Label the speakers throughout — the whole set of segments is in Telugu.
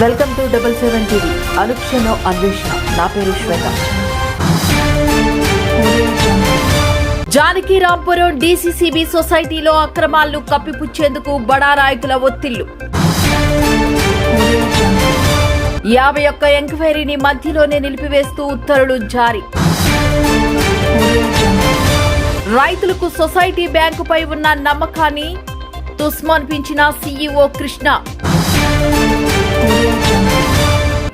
Speaker 1: Welcome to double seven TV. అనుక్షణం అన్వేషణ. నా పేరు శ్వేత. జానకీరాంపురం డీసీసీబీ సొసైటీలో అక్రమాలను కప్పిపుచ్చేందుకు బడా నాయకుల ఒత్తిళ్ళు. యాభై ఒక్క ఎంక్వైరీని మధ్యలోనే నిలిపివేస్తూ ఉత్తర్వులు జారీ. రైతులకు సొసైటీ బ్యాంకుపై ఉన్న నమ్మకాన్ని తుస్మనిపించిన సీఈఓ కృష్ణ.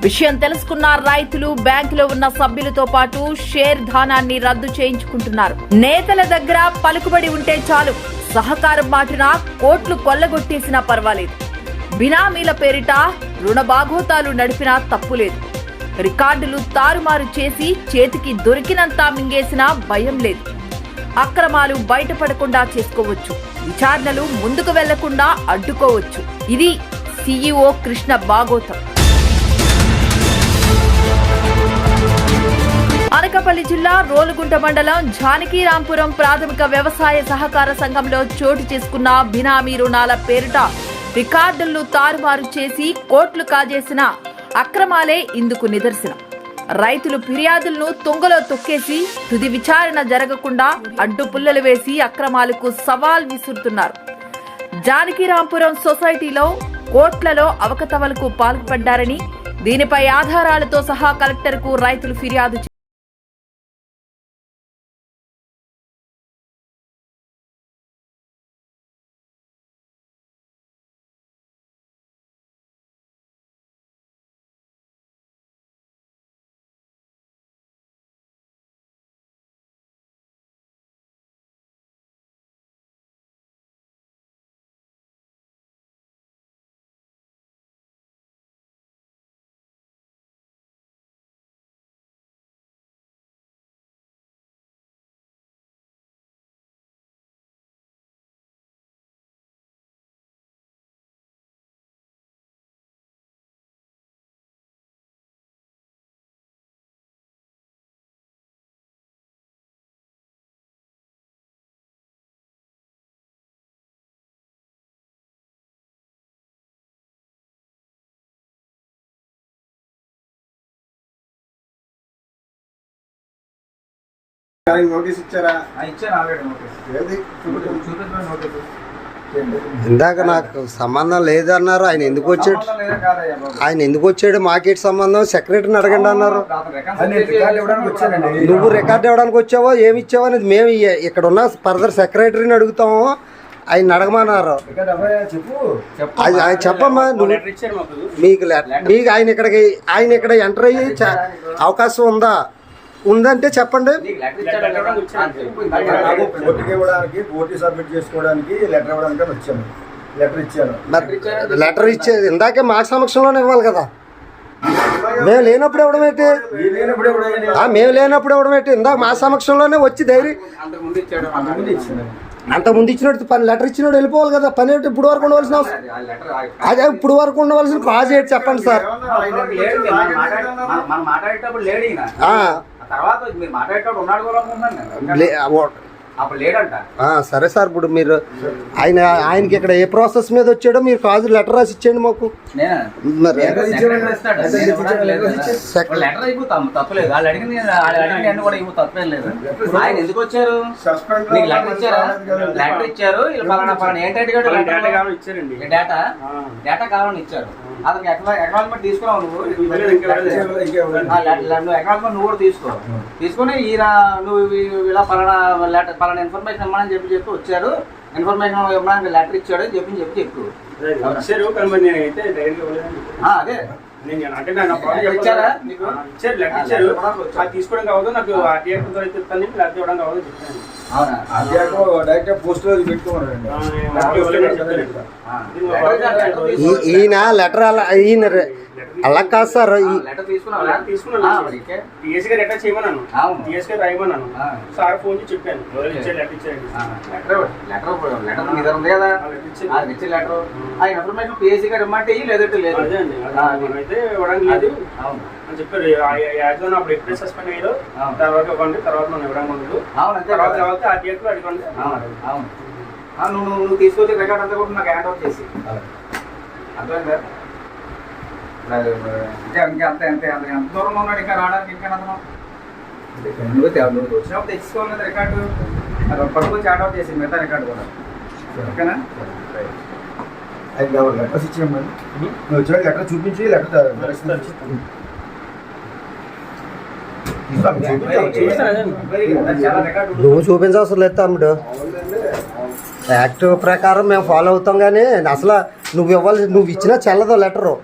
Speaker 1: విషయం తెలుసుకున్న రైతులు బ్యాంకులో ఉన్న సభ్యులతో పాటు షేర్ ధానాన్ని రద్దు చేయించుకుంటున్నారు. నేతల దగ్గర పలుకుబడి ఉంటే చాలు సహకారం మాటిన కోట్లు కొల్లగొట్టేసినా పర్వాలేదు. బినామీల పేరిట రుణ బాగోతాలు నడిపినా తప్పులేదు. రికార్డులు తారుమారు చేసి చేతికి దొరికినంత మింగేసినా భయం లేదు. అక్రమాలు బయటపడకుండా చేసుకోవచ్చు. విచారణలు ముందుకు వెళ్ళకుండా అడ్డుకోవచ్చు. ఇది సీఈఓ కృష్ణ భాగోతం అనకాపల్లి జిల్లా రోలుగుంట మండలం జానకీరాంపురం ప్రాథమిక వ్యవసాయ సహకార సంఘంలో చోటు చేసుకున్న బినామీ రుణాల పేరిట రికార్డులను తారుమారు చేసి కోట్లు కాజేసిన అక్రమాలే ఇందుకు నిదర్శనం. రైతులు ఫిర్యాదులను తుంగలో తొక్కేసి తుది విచారణ జరగకుండా అడ్డుపుల్లలు వేసి అక్రమాలకు సవాల్ విసురుతున్నారు. జానకిరాంపురం సొసైటీలో కోట్లలో అవకతవలకు పాల్పడ్డారని దీనిపై ఆధారాలతో సహా కలెక్టర్కు రైతులు ఫిర్యాదు
Speaker 2: నోటీస్ ఇచ్చారా?
Speaker 3: ఆ, ఇచ్చాను ఆల్రెడీ నోటీస్.
Speaker 2: ఏది? చూపించండి.
Speaker 3: చూపించమని నోటీస్
Speaker 4: ఇందాక నాకు సంబంధం లేదన్నారు ఆయన ఎందుకు వచ్చాడు. ఆయన ఎందుకు వచ్చాడు? మాకేట్ సంబంధం? సెక్రటరీని అడగండి అన్నారు. నువ్వు రికార్డ్ ఇవ్వడానికి వచ్చావో? ఏమి ఇచ్చావో అనేది మేము ఇయ్య- ఇక్కడ ఉన్న ఫర్దర్ సెక్రటరీని అడుగుతాము. ఆయన అడగమన్నారు. అది ఆయన చెప్పమ్మా.
Speaker 3: మాకు.
Speaker 4: మీకు ఆయన ఇక్కడికి ఆయన ఇక్కడ ఎంటర్ అయ్యి చ- అవకాశం ఉందా? ఉందంటే చెప్పండి.
Speaker 3: నీకు లెటర్ ఇచ్చాడు కదా? ఆ, చెప్పు.
Speaker 2: నాకు కోర్టుకి ఇవ్వడానికి ఓటీ సబ్మిట్ చేసుకోవడానికి లెటర్ ఇవ్వడానికి అని వచ్చాను. లెటర్ ఇచ్చాను.
Speaker 4: మరి లెటర్ ఇచ్చేది. ఇందాకే మా సమక్షంలోనే ఇవ్వాలి కదా. మేము లేనప్పుడు ఇవ్వడం ఏంటి? మేము లేనప్పుడు ఇవ్వడం ఏంటి? ఇందాక మా సమక్షంలోనే వచ్చి ధైర్యం
Speaker 3: అంతకు ముందు ఇచ్చాడు.
Speaker 2: ముందు ఇచ్చాను.
Speaker 4: అంత ముందు ఇచ్చినట్టు పని లెటర్ ఇచ్చినట్టు వెళ్ళిపోవాలి కదా. పని ఏంటి? ఇప్పుడు వరకు ఉండవలసిన
Speaker 3: అదే
Speaker 4: ఇప్పుడు వరకు ఉండవలసిన కాజ్ ఏంటి చెప్పండి సార్.
Speaker 3: తర్వాత మీరు మాట్లాడేటప్పుడు ఉన్నాడు కూడా అనుకుంటున్నాను అప్పుడు లేడంట.
Speaker 4: సరే సార్ ఇప్పుడు మీరు ఆయన ఆయనకి ఇక్కడ ఏ ప్రాసెస్ మీద వచ్చాడో మీరు కాజు లెటర్ రాసి ఇచ్చేయండి మాకు.
Speaker 3: లెటర్ తప్పలేదు వాళ్ళు అడిగింది అడిగిన కూడా లేదు. ఆయన ఎందుకు వచ్చారు?
Speaker 2: సస్పెండ్
Speaker 3: నీకు లెటర్ ఇచ్చారా? లెటర్ ఇచ్చారు. పలానా పలానా
Speaker 5: ఇచ్చారండి.
Speaker 3: డేటా డేటా కావాలని ఇచ్చారు. అతనికి ఎక్నాలజ్మెంట్ తీసుకున్నావు నువ్వు. నువ్వు ఎక్నాలజ్మెంట్ నువ్వు కూడా తీసుకో. తీసుకొని ఈయన నువ్వు ఇలా పలానా లెటర్ పలానా ఇన్ఫర్మేషన్ ఇమ్మని చెప్పి చెప్పి వచ్చాడు ఇన్ఫర్మేషన్ ఇవ్వడానికి లెటర్ ఇచ్చాడు అని చెప్పి చెప్పి చెప్పు. అదే.
Speaker 5: నేను అంటే నాకు
Speaker 3: ఇచ్చారా?
Speaker 5: ఇచ్చారు లెక్క ఇచ్చారు. అది తీసుకోవడం కావద్దు అయితే ఇస్తాను ఇవ్వడం కావద్దు
Speaker 3: అవునా
Speaker 2: డైరెక్ట్
Speaker 4: పోస్ట్లో ఈయన లెటర్ అలా ఈయన రె- అలా కాదు సార్.
Speaker 5: గారు లెటర్ చేయమన్నాను.
Speaker 3: అవును.
Speaker 5: టీఎస్సీ గారు రాయమన్నాను.
Speaker 3: ఆ.
Speaker 5: సార్ ఫోన్ చేసి చెప్పాను. Letter
Speaker 3: letter. లెటర్ ఉంది కదా.
Speaker 5: ఆ, లెటర్ ఇచ్చారు.
Speaker 3: ఆ, ఇచ్చే లెటర్ ఆ. ఇన్ఫర్మేషన్ పిఎస్సీ గారు ఇమ్మంటే ఇయ్యి, లేదంటే లేదు.
Speaker 5: అదే అండి. ఇవ్వడానికి లేదు. అని చెప్పారు. అప్పుడు ఎప్పుడే సస్పెండ్ అయ్యారు
Speaker 3: అవును.
Speaker 5: తర్వాత ఇవ్వండి తర్వాత మనం ఇవ్వడానికి ఉండదు
Speaker 3: అవును అంతే
Speaker 5: తర్వాత. తర్వాత ఆర్టీఎఫ్లో అడగండి.
Speaker 3: అవును అవును. ఆ, నువ్వు నువ్వు- తీసుకొచ్చి రికార్డ్ అంతా కూడా నాకు హ్యాండ్ అవుట్ చేసి. అర్థమైందా? ఇంకా ఇంకా అంత ఎంత ఎంత ఎంత దూరంలో ఉన్నాడు ఇంకా రావడానికి ఇంకా అతను. నువ్వు వచ్చినప్పుడు తెచ్చుకోవాలి కదా రికార్డు. పట్టుకొని చాట్ అవుట్ చేసి మిగతా రికార్డు కూడా. ఓకేనా?
Speaker 2: అది కావాలి లెటర్స్ ఇచ్చాం మరి. నువ్వు వచ్చిన లెటర్ చూపించి లెటర్
Speaker 4: నువ్వు చూపించవసరం లేదు తమ్ముడు యాక్ట్ ప్రకారం మేము ఫాలో అవుతాం కానీ అసలు నువ్వు ఇవ్వాలి నువ్వు ఇచ్చిన చెల్లదు లెటరు.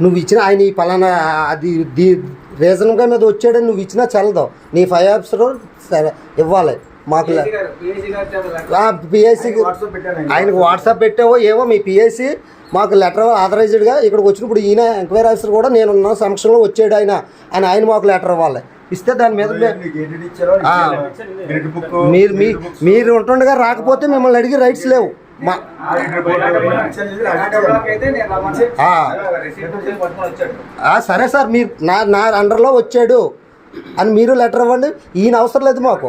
Speaker 4: నువ్వు ఇచ్చిన ఆయన ఈ పలానా అది దీ రీజన్గా మీద వచ్చాడని నువ్వు ఇచ్చినా చెల్లదు. నీ ఫైవ్ ఆఫీసర్ సరే ఇవ్వాలి. మాకు
Speaker 3: పిఎస్సీ
Speaker 4: ఆయనకు వాట్సాప్ పెట్టావో ఏమో మీ పిఎస్సి మాకు లెటర్ ఆథరైజ్డ్గా ఇక్కడికి వచ్చినప్పుడు ఈయన ఎంక్వైరీ ఆఫీసర్ కూడా నేను ఉన్న సమక్షంలో వచ్చాడు ఆయన. అని ఆయన మాకు లెటర్ ఇవ్వాలి. ఇస్తే దాని మీద మీరు మీ మీరు ఉంటుండగా రాకపోతే మిమ్మల్ని అడిగి రైట్స్ లేవు. మా సరే సార్ మీరు నా నా అండర్లో వచ్చాడు అని మీరు లెటర్ ఇవ్వండి. ఈయన అవసరం లేదు మాకు.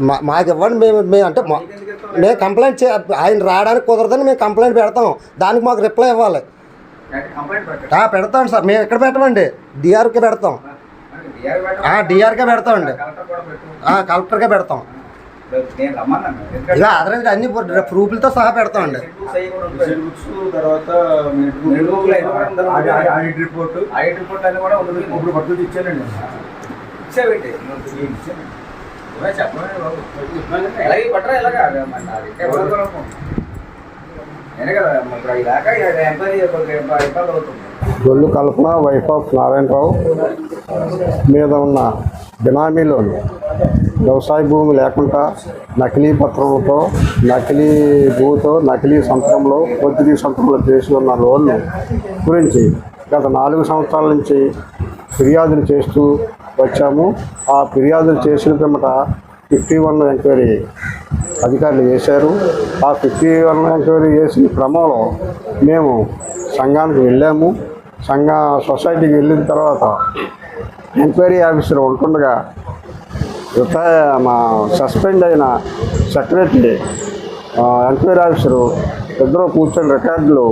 Speaker 4: మా- మాకు ఇవ్వండి మేము మేము అంటే మా- మేము కంప్లైంట్ చే ఆయన రావడానికి కుదరదని మేము కంప్లైంట్ పెడతాం. దానికి మాకు రిప్లై ఇవ్వాలి. పెడతాం సార్. మేము ఎక్కడ పెట్టమండి? డిఆర్కే పెడతాం. డిఆర్కే పెడతామండి. కలెక్టర్గా కలెక్టర్కే పెడతాం. ఇలా అన్ని ప్రూఫ్లతో సహా పెడతామండి
Speaker 2: తర్వాత
Speaker 3: కూడా?
Speaker 2: ఆడిట్ రిపోర్ట్
Speaker 3: రిపోర్ట్
Speaker 2: ఇప్పుడు పట్టుకు ఇచ్చానండి
Speaker 3: ఇచ్చేవేంటి? ఎలాగే పట్టరా ఎలాగా? నేనే కదా ఇప్పుడు ఎంక్వైరీ ఇబ్బంది అవుతుంది
Speaker 6: గొల్లు కల్పన వైఫ్ ఆఫ్ నారాయణరావు మీద ఉన్న బినామీలోను వ్యవసాయ భూమి లేకుండా నకిలీ పత్రంతో నకిలీ భూతో నకిలీ సంతకంలో పొద్దుగీ సంతకంలో చేసి ఉన్న లోన్లు గురించి గత నాలుగు సంవత్సరాల నుంచి ఫిర్యాదులు చేస్తూ వచ్చాము. ఆ ఫిర్యాదులు చేసిన పిమ్మట ఫిఫ్టీ వన్ ఎంక్వైరీ అధికారులు చేశారు. ఆ ఫిఫ్టీ వన్ ఎంక్వైరీ చేసిన క్రమంలో మేము సంఘానికి వెళ్ళాము. సంఘ సొసైటీకి వెళ్ళిన తర్వాత ఎంక్వైరీ ఆఫీసర్ ఉంటుండగా రిటైర్ మా సస్పెండ్ అయిన సెక్రటరీ ఎంక్వైరీ ఆఫీసరు ఇద్దరు కూర్చొని రికార్డులు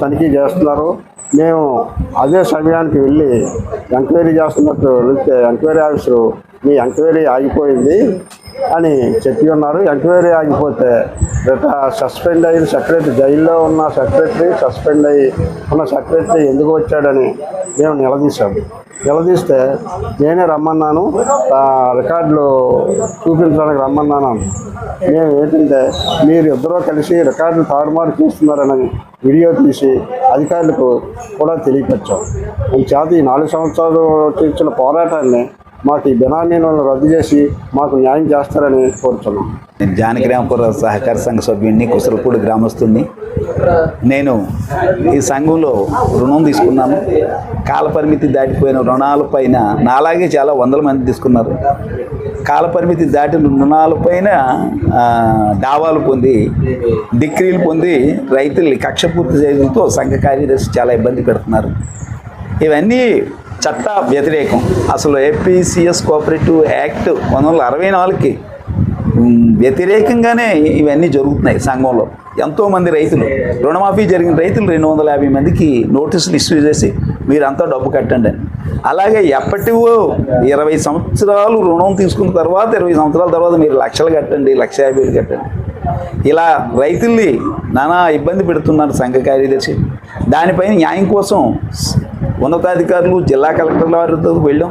Speaker 6: తనిఖీ చేస్తున్నారు. మేము అదే సమయానికి వెళ్ళి ఎంక్వైరీ చేస్తున్నట్టు వెళితే ఎంక్వైరీ ఆఫీసరు మీ ఎంక్వైరీ ఆగిపోయింది. అని చెప్పి ఉన్నారు. ఎంక్వైరీ ఆగిపోతే సస్పెండ్ అయిన సెక్రటరీ జైల్లో ఉన్న సెక్రటరీ సస్పెండ్ అయ్యి ఉన్న సెక్రటరీ ఎందుకు వచ్చాడని మేము నిలదీశాము నిలదీస్తే నేనే రమ్మన్నాను. ఆ రికార్డులు చూపించడానికి రమ్మన్నాను మేము ఏంటంటే మీరు ఇద్దరూ కలిసి రికార్డులు తారుమారు చేస్తున్నారని వీడియో తీసి అధికారులకు కూడా తెలియపరిచాం. చేత ఈ నాలుగు సంవత్సరాలు చేసిన పోరాటాన్ని మాకు ఈ బినామీలను రద్దు చేసి మాకు న్యాయం చేస్తారని కోరుతున్నాం.
Speaker 7: నేను జానకిరామపుర సహకార సంఘ సభ్యుడిని కుసరపూడి గ్రామస్తుని నేను ఈ సంఘంలో రుణం తీసుకున్నాను. కాలపరిమితి దాటిపోయిన రుణాల పైన నాలాగే చాలా వందల మంది తీసుకున్నారు. కాలపరిమితి దాటిన రుణాలపైన ఆ, దావాలు పొంది డిగ్రీలు పొంది రైతులు కక్ష పూర్తి చేయడంతో సంఘ కార్యదర్శి చాలా ఇబ్బంది పెడుతున్నారు. ఇవన్నీ చట్ట వ్యతిరేకం. అసలు ఏపీసీఎస్ కోఆపరేటివ్ యాక్ట్ పంతొమ్మిది వందల అరవై నాలుగుకి వ్యతిరేకంగానే ఇవన్నీ జరుగుతున్నాయి సంఘంలో. ఎంతోమంది రైతులు రుణమాఫీ జరిగిన రైతులు రెండు వందల యాభై మందికి నోటీసులు ఇష్యూ చేసి మీరంతా డబ్బు కట్టండి అని. అలాగే ఎప్పటివో ఇరవై సంవత్సరాలు రుణం తీసుకున్న తర్వాత ఇరవై సంవత్సరాల తర్వాత మీరు లక్షలు కట్టండి లక్ష యాభై వేలు కట్టండి. ఇలా రైతుల్ని నానా ఇబ్బంది పెడుతున్నారు సంఘ కార్యదర్శి. దానిపైన న్యాయం కోసం ఉన్నతాధికారులు జిల్లా కలెక్టర్ల వారితో వెళ్ళాం.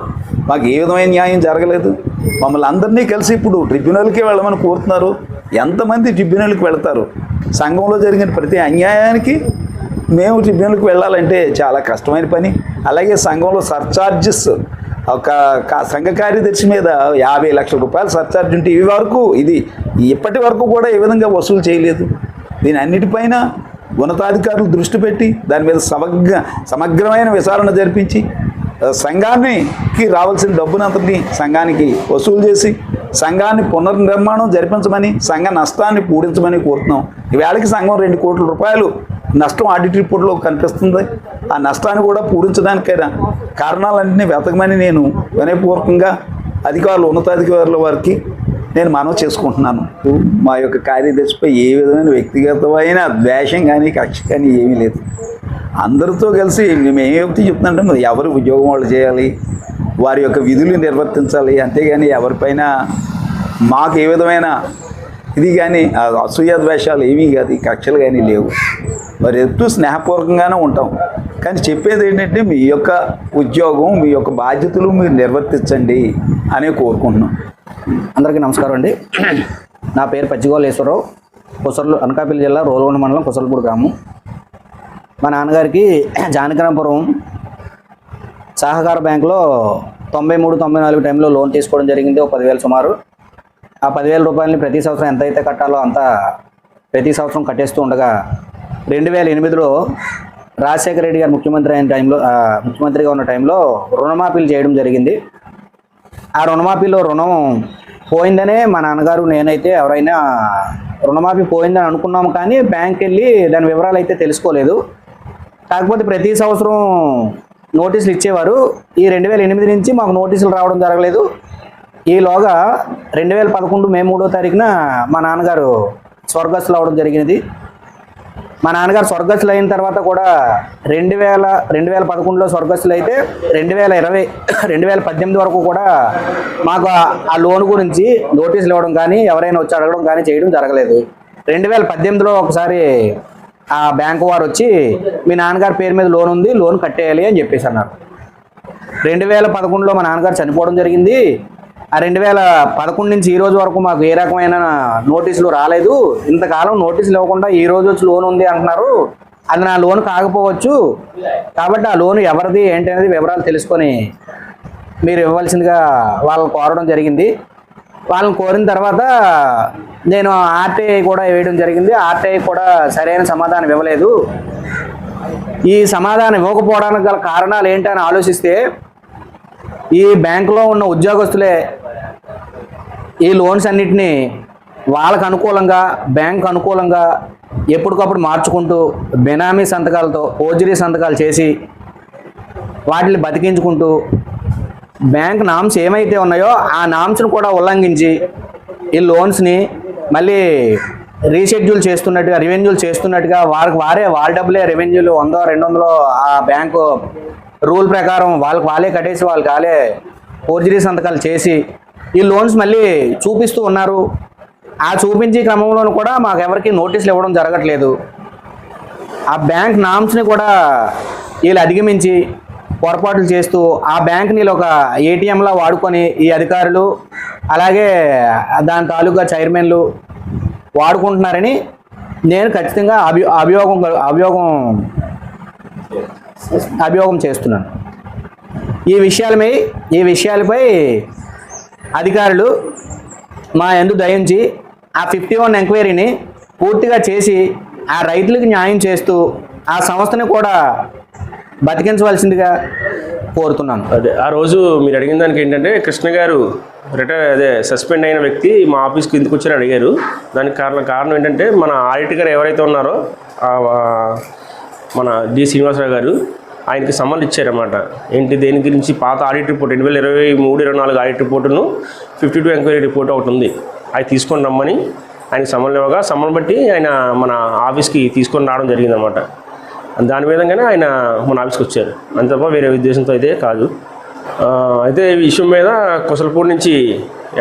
Speaker 7: మాకు ఏ విధమైన న్యాయం జరగలేదు. మమ్మల్ని అందరినీ కలిసి ఇప్పుడు ట్రిబ్యునల్కి వెళ్ళమని కోరుతున్నారు. ఎంతమంది ట్రిబ్యునల్కి వెళ్తారు? సంఘంలో జరిగిన ప్రతి అన్యాయానికి మేము ట్రిబ్యునల్కి వెళ్ళాలంటే చాలా కష్టమైన పని. అలాగే సంఘంలో సర్ఛార్జెస్ ఒక సంఘ కార్యదర్శి మీద యాభై లక్షల రూపాయలు సర్ఛార్జ్ ఉంటే ఇవి వరకు ఇది ఇప్పటి వరకు కూడా ఏ విధంగా వసూలు చేయలేదు. దీని అన్నిటిపైన ఉన్నతాధికారులు దృష్టి పెట్టి దాని మీద సమగ్ర సమగ్రమైన విచారణ జరిపించి సంఘానికి రావాల్సిన డబ్బునంతటిని సంఘానికి వసూలు చేసి సంఘాన్ని పునర్నిర్మాణం జరిపించమని సంఘ నష్టాన్ని పూడించమని కోరుతున్నాం. ఈవేళకి సంఘం రెండు కోట్ల రూపాయలు నష్టం ఆడిట్ రిపోర్ట్లో కనిపిస్తుంది. ఆ నష్టాన్ని కూడా పూరించడానికైనా కారణాలన్నింటినీ వెతకమని నేను వినయపూర్వకంగా అధికారులు ఉన్నతాధికారుల వారికి నేను మనవి చేసుకుంటున్నాను. మా యొక్క కార్యదర్శిపై ఏ విధమైన వ్యక్తిగతమైన ద్వేషం కానీ కక్ష కానీ ఏమీ లేదు. అందరితో కలిసి మేము ఏమిటి చెప్తుంటే మరి ఎవరు ఉద్యోగం వాళ్ళు చేయాలి? వారి యొక్క విధులు నిర్వర్తించాలి. అంతేగాని ఎవరిపైన మాకు ఏ విధమైన ఇది కానీ అసూయ ద్వేషాలు ఏమీ కాదు. ఈ కక్షలు కానీ లేవు. మరి ఎప్పుడు స్నేహపూర్వకంగానే ఉంటాం. కానీ చెప్పేది ఏంటంటే మీ యొక్క ఉద్యోగం మీ యొక్క బాధ్యతలు మీరు నిర్వర్తించండి అనే కోరుకుంటున్నాం.
Speaker 8: అందరికీ నమస్కారం అండి. నా పేరు పచ్చిగోలేశ్వరరావు. కుసర్లు అనకాపల్లి జిల్లా రోల్గొండ మండలం కుసలపూడి గ్రామం. మా నాన్నగారికి జానకరాపురం సహకార బ్యాంకులో తొంభై మూడు తొంభై నాలుగు టైంలో లోన్ తీసుకోవడం జరిగింది. ఒక పదివేలు సుమారు. ఆ పదివేల రూపాయలని ప్రతి సంవత్సరం ఎంత అయితే కట్టాలో అంత ప్రతి సంవత్సరం కట్టేస్తూ ఉండగా రెండు వేల ఎనిమిదిలో రాజశేఖర రెడ్డి గారు ముఖ్యమంత్రి అయిన టైంలో ముఖ్యమంత్రిగా ఉన్న టైంలో రుణమాఫీలు చేయడం జరిగింది. ఆ రుణమాఫీలో రుణం పోయిందనే మా నాన్నగారు నేనైతే ఎవరైనా రుణమాఫీ పోయిందని అనుకున్నాము కానీ బ్యాంక్ వెళ్ళి దాని వివరాలు అయితే తెలుసుకోలేదు. కాకపోతే ప్రతి సంవత్సరం నోటీసులు ఇచ్చేవారు. ఈ రెండు వేల ఎనిమిది నుంచి మాకు నోటీసులు రావడం జరగలేదు. ఈలోగా రెండు వేల పదకొండు మే మూడో తారీఖున మా నాన్నగారు స్వర్గస్థులు అవడం జరిగినది. మా నాన్నగారు స్వర్గస్థులు అయిన తర్వాత కూడా రెండు వేల రెండు వేల పదకొండులో స్వర్గస్థులు అయితే రెండు వేల ఇరవై రెండు వేల పద్దెనిమిది వరకు కూడా మాకు ఆ- లోన్ గురించి నోటీసులు ఇవ్వడం కానీ ఎవరైనా వచ్చి అడగడం కానీ చేయడం జరగలేదు. రెండు వేల పద్దెనిమిదిలో ఒకసారి ఆ బ్యాంకు వారు వచ్చి మీ నాన్నగారి పేరు మీద లోన్ ఉంది లోన్ కట్టేయాలి అని చెప్పేసి అన్నారు. రెండు వేల పదకొండులో మా నాన్నగారు చనిపోవడం జరిగింది. రెండు వేల పదకొండు నుంచి ఈ రోజు వరకు మాకు ఏ రకమైన నోటీసులు రాలేదు. ఇంతకాలం నోటీసులు ఇవ్వకుండా ఈ రోజు వచ్చి లోన్ ఉంది అంటున్నారు. అది నా లోన్ కాకపోవచ్చు. కాబట్టి ఆ లోన్ ఎవరిది ఏంటి అనేది వివరాలు తెలుసుకొని మీరు ఇవ్వాల్సిందిగా వాళ్ళని కోరడం జరిగింది. వాళ్ళని కోరిన తర్వాత నేను ఆర్టీఐ కూడా వేయడం జరిగింది. ఆర్టీఐ కూడా సరైన సమాధానం ఇవ్వలేదు. ఈ సమాధానం ఇవ్వకపోవడానికి గల కారణాలు ఏంటని ఆలోచిస్తే ఈ బ్యాంకులో ఉన్న ఉద్యోగస్తులే ఈ లోన్స్ అన్నిటినీ వాళ్ళకు అనుకూలంగా బ్యాంక్ అనుకూలంగా ఎప్పటికప్పుడు మార్చుకుంటూ బెనామీ సంతకాలతో ఓజరీ సంతకాలు చేసి వాటిని బతికించుకుంటూ బ్యాంక్ నామ్స్ ఏమైతే ఉన్నాయో ఆ నామ్స్ను కూడా ఉల్లంఘించి ఈ లోన్స్ని మళ్ళీ రీషెడ్యూల్ చేస్తున్నట్టుగా రెవెన్యూలు చేస్తున్నట్టుగా వారికి వారే వాళ్ళ డబ్బులే రెవెన్యూలు వందో రెండు వందలో ఆ బ్యాంకు రూల్ ప్రకారం వాళ్ళకి వాళ్ళే కట్టేసి వాళ్ళకి వాళ్ళే ఫోర్జరీ సంతకాలు చేసి ఈ లోన్స్ మళ్ళీ చూపిస్తూ ఉన్నారు. ఆ చూపించే క్రమంలోనూ కూడా మాకు ఎవరికి నోటీసులు ఇవ్వడం జరగట్లేదు. ఆ బ్యాంక్ నామ్స్ని కూడా వీళ్ళు అధిగమించి పొరపాట్లు చేస్తూ ఆ బ్యాంక్ని వీళ్ళు ఒక ఏటీఎంలా వాడుకొని ఈ అధికారులు అలాగే దాని తాలూకా చైర్మన్లు వాడుకుంటున్నారని నేను ఖచ్చితంగా అభి అభియోగం అభియోగం అభియోగం చేస్తున్నాను. ఈ విషయాలపై ఈ విషయాలపై అధికారులు మా ఎందు దయించి ఆ ఫిఫ్టీ వన్ ఎంక్వైరీని పూర్తిగా చేసి ఆ రైతులకు న్యాయం చేస్తూ ఆ సంస్థని కూడా బతికించవలసిందిగా కోరుతున్నాను.
Speaker 5: అదే ఆ రోజు మీరు అడిగిన దానికి ఏంటంటే కృష్ణ గారు రిటైర్ అదే సస్పెండ్ అయిన వ్యక్తి మా ఆఫీస్కి ఎందుకు వచ్చారు అడిగారు. దానికి కారణం కారణం ఏంటంటే మన ఆడిట్ గారు ఎవరైతే ఉన్నారో మన డి శ్రీనివాసరావు గారు ఆయనకి సమ్మన్ ఇచ్చారన్నమాట. ఏంటి దేని గురించి? పాత ఆడిట్ రిపోర్ట్ రెండు వేల ఇరవై మూడు ఇరవై నాలుగు ఆడిట్ రిపోర్టును ఫిఫ్టీ టూ ఎంక్వైరీ రిపోర్ట్ ఒకటి ఉంది. అది తీసుకొని రమ్మని ఆయన సమ్మన్ ఇవ్వగా సమ్మన్ బట్టి ఆయన మన ఆఫీస్కి తీసుకొని రావడం జరిగిందన్నమాట. దాని విధంగానే ఆయన మన ఆఫీస్కి వచ్చారు. అంత తప్ప వేరే ఉద్దేశంతో అయితే కాదు. అయితే ఈ విషయం మీద కుసలపూడి నుంచి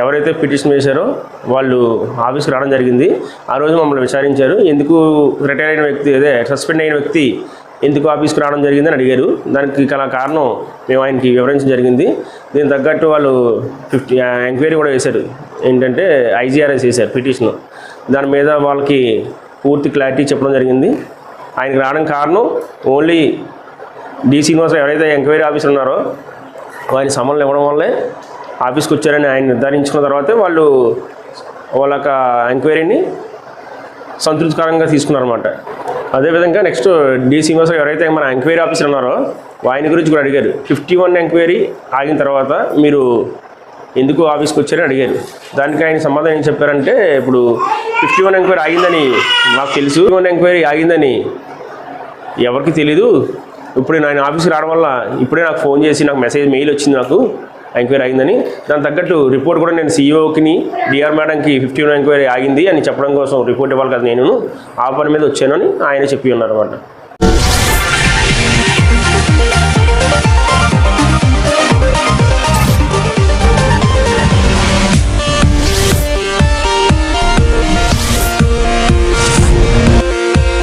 Speaker 5: ఎవరైతే పిటిషన్ వేశారో వాళ్ళు ఆఫీస్కి రావడం జరిగింది. ఆ రోజు మమ్మల్ని విచారించారు. ఎందుకు రిటైర్ అయిన వ్యక్తి అదే సస్పెండ్ అయిన వ్యక్తి ఎందుకు ఆఫీస్కి రావడం జరిగిందని అడిగారు. దానికి గల కారణం మేము ఆయనకి వివరించడం జరిగింది. దీనికి తగ్గట్టు వాళ్ళు ఫిఫ్టీ ఎంక్వైరీ కూడా వేశారు ఏంటంటే ఐజీఆర్ఎస్ వేశారు పిటిషన్ దాని మీద వాళ్ళకి పూర్తి క్లారిటీ చెప్పడం జరిగింది. ఆయనకి రావడానికి కారణం ఓన్లీ డి శ్రీనివాసరావు ఎవరైతే ఎంక్వైరీ ఆఫీసర్ ఉన్నారో ఆయన సమన్లు ఇవ్వడం వల్లే ఆఫీస్కి వచ్చారని ఆయన నిర్ధారించుకున్న తర్వాతే వాళ్ళు వాళ్ళ యొక్క ఎంక్వైరీని సంతృప్తికరంగా తీసుకున్నారన్నమాట. అదేవిధంగా నెక్స్ట్ డి శ్రీనివాసరావు ఎవరైతే మన ఎంక్వైరీ ఆఫీసర్ ఉన్నారో ఆయన గురించి కూడా అడిగారు. ఫిఫ్టీ వన్ ఎంక్వైరీ ఆగిన తర్వాత మీరు ఎందుకు ఆఫీస్కి వచ్చారని అడిగారు. దానికి ఆయన సమాధానం ఏం చెప్పారంటే ఇప్పుడు ఫిఫ్టీ వన్ ఎంక్వైరీ ఆగిందని నాకు తెలుసు. వన్ ఎంక్వైరీ ఆగిందని ఎవరికి తెలీదు. ఇప్పుడు నేను ఆయన ఆఫీస్కి రావడం వల్ల ఇప్పుడే నాకు ఫోన్ చేసి నాకు మెసేజ్ మెయిల్ వచ్చింది నాకు. ఎంక్వైరీ అయిందని దాని తగ్గట్టు రిపోర్ట్ కూడా నేను సీఈఓకి డిఆర్ మేడంకి ఫిఫ్టీ వన్ ఎంక్వైరీ ఆగింది అని చెప్పడం కోసం రిపోర్ట్ ఇవ్వాలి కదా నేను ఆ పని మీద వచ్చానని ఆయన చెప్పి ఉన్నారన్నమాట.